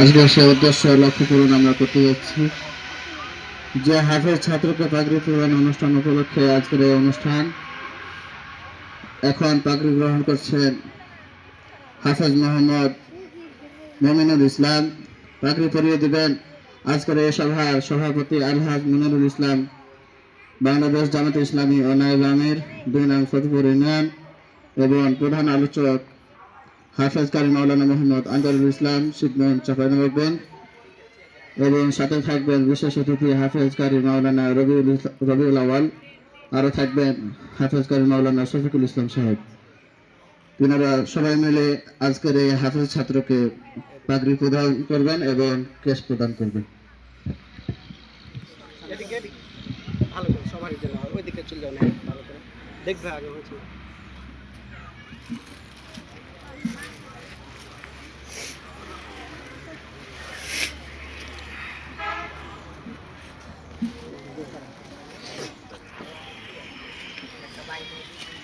আজকে সে উদ্দেশ্য লক্ষ্য করুন, আমরা করতে যাচ্ছি। যে হাফেজ ছাত্রকে পাগড়ি প্রদান অনুষ্ঠান উপলক্ষে আজকের এই অনুষ্ঠান, এখন পাগড়ি গ্রহণ করছেন হাফেজ মোহাম্মদ মমিনুল ইসলাম। পাগড়ি পরিয়ে দেবেন আজকের এই সভার সভাপতি আলহাজ মিনুল ইসলাম, বাংলাদেশ জামাত ইসলামী ও নায়েব আমির, দুই নাম ফতিপুর ইউনিয়ন এবং প্রধান আলোচক হাফেজ কারি মাওলানা মোহাম্মদ আনজারুল ইসলাম, শিবমোহন চাপাইনবাগবেন এবং সাথে থাকবেন বিশেষ অতিথি হাফেজ কারি মাওলানা রবিউল রবিউল আওয়াল আরও থাকবেন হাফেজ কারি মাওলানা শফিকুল ইসলাম সাহেব। তিনারা সবাই মিলে আজকের এই হাফেজ ছাত্রকে পাগড়ি প্রদান করবেন এবং কেস প্রদান করবেন। দেখবে আগে হয়েছে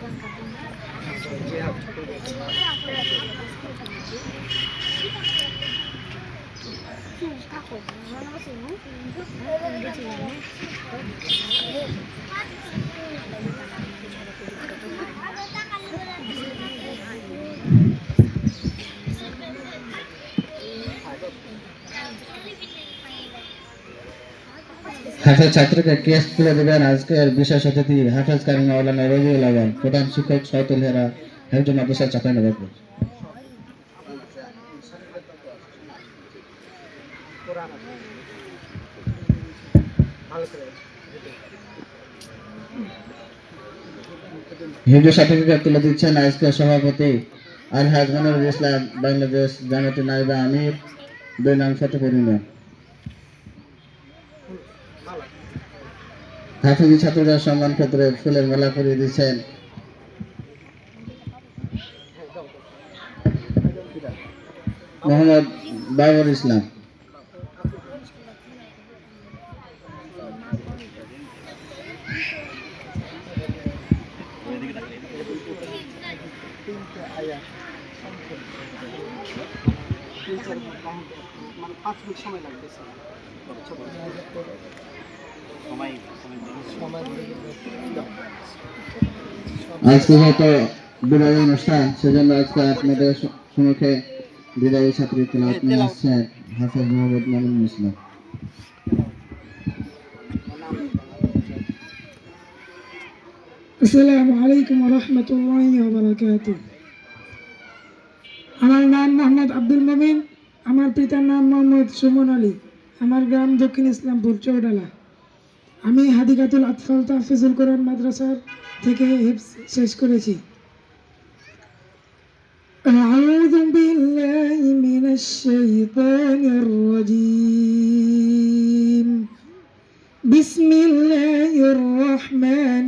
タコ、生のせるの？হাফেজ ছাত্রকে কেস তুলে দেবেন। আজকের বিশেষ অতিথি হাফেজ কারি মাওলানা রবিউল আওয়াল, প্রধান শিক্ষক সৈতুল হেরা একজন মাদ্রাসা করে হিন্দু সার্টিফিকেট তুলে দিচ্ছেন আজকের সভাপতি আলহাজ মনিরুল ইসলাম, বাংলাদেশ জামাতে নাইবা আমির, দুই নাম ফতেপুর ইউনিয়ন। হাফিজি ছাত্ররা সম্মান ক্ষেত্রে ফুলের মেলা করিয়ে দিচ্ছেন। মোহাম্মদ বাবর ইসলাম। মানে পাঁচ মিনিট সময় সময় আজকে হয়তো বিদায় অনুষ্ঠান সেজন্য আজকে আপনাদের সম্মুখে বিদায়ী ছাত্রী তেলাওয়াত নিয়ে আসছেন হাফেজ মোহাম্মদ মামুন ইসলাম আসসালামু আলাইকুম রহমতুল্লাহ বারাকাত আমার নাম মোহাম্মদ আব্দুল মমিন আমার পিতার নাম মোহাম্মদ সুমন আলী আমার গ্রাম দক্ষিণ ইসলামপুর চৌডালা। আমি হাদিকাতুল আতফাল তাহফিজুল কোরআন মাদ্রাসার থেকে হিফজ শেষ করেছি أعوذ بالله من الشيطان الرجيم بسم الله الرحمن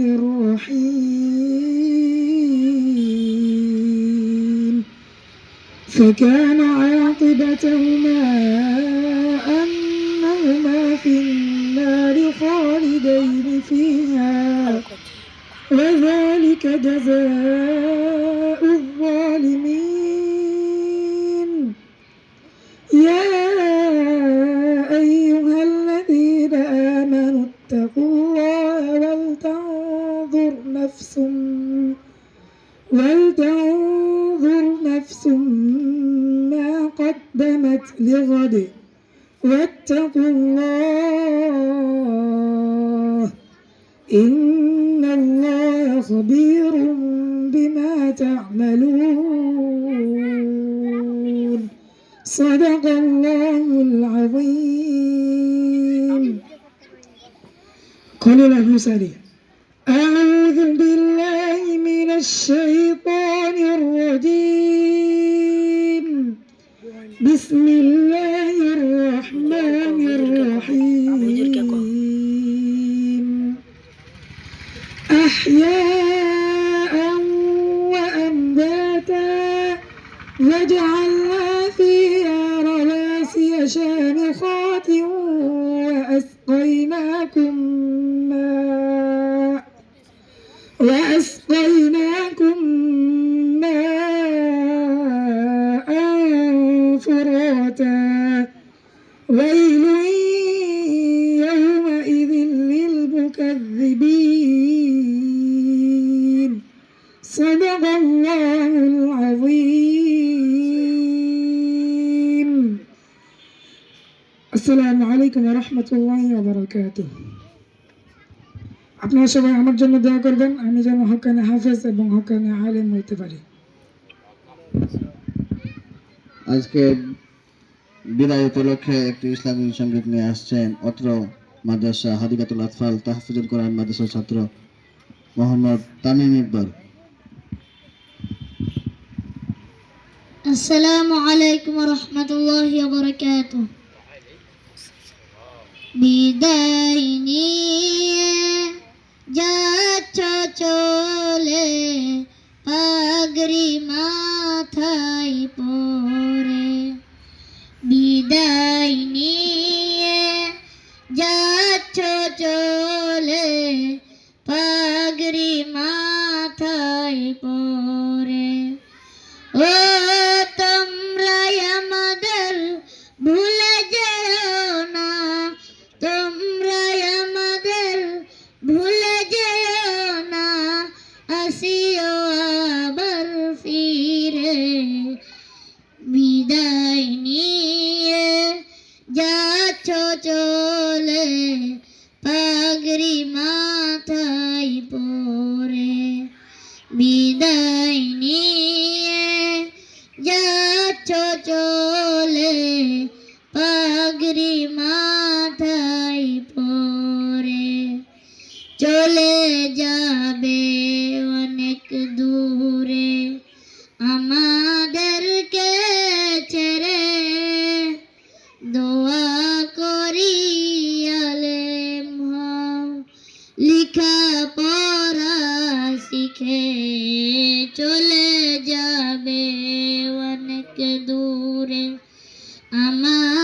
الرحيم فكان عاقبتهما أنهما في النار خالدين فيها. وذلك جزاء الظالمين. يا أيها الذين آمنوا اتقوا الله ولتنظر نفس ولتنظر نفس ما قدمت لغد واتقوا الله. إن الله خبير بما تعملون. صدق الله العظيم. قال الأبوسري أعوذ بالله من الشيطان الرجيم. بسم الله أحياء وأمواتا وجعلنا فيها رواسي شامخات وأسقيناكم ماء وأسقيناكم صدق الله العظيم আসসালামু আলাইকুম রহমতুল্লাহ বারকাত আপনারা সবাই আমার জন্য দোয়া করবেন আমি যেন হকানে হাফেজ এবং হকানে আলেম হইতে পারি আজকে বিদায় উপলক্ষে একটি ইসলামী সঙ্গীত নিয়ে আসছেন অত্র মাদ্রাসা হাদিকাতুল আতফাল তাহফিজুল কোরআন মাদ্রাসার ছাত্র মোহাম্মদ তামিম ইকবাল আসসালামু আলাইকুম রহমতুল্লাহ বরকাত বিদায় নিয়ে যাচ্ছ চলে পাগড়ি মাথায় পরে বিদায় নিয়ে যাচ্ছ চলে Blue আমাদেরকে ছেড়ে দোয়া করি আলেম লিখা পড়া শিখে চলে যাবে অনেক দূরে। আমাদেরকে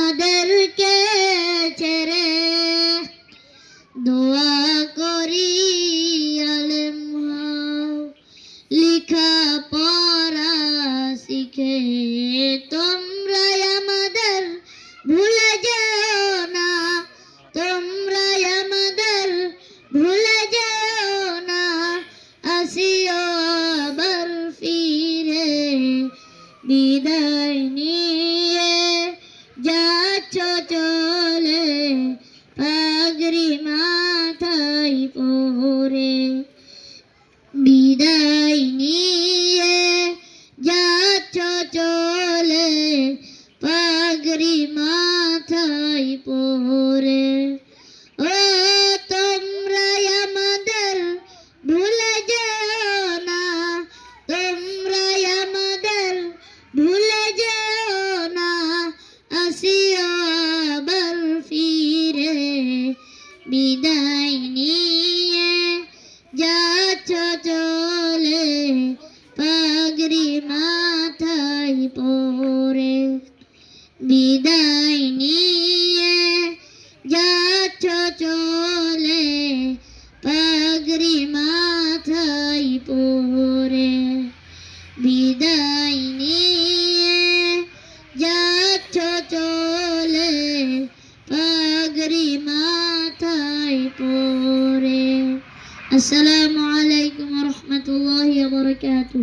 Sri Ma. طهوري السلام عليكم ورحمة الله وبركاته.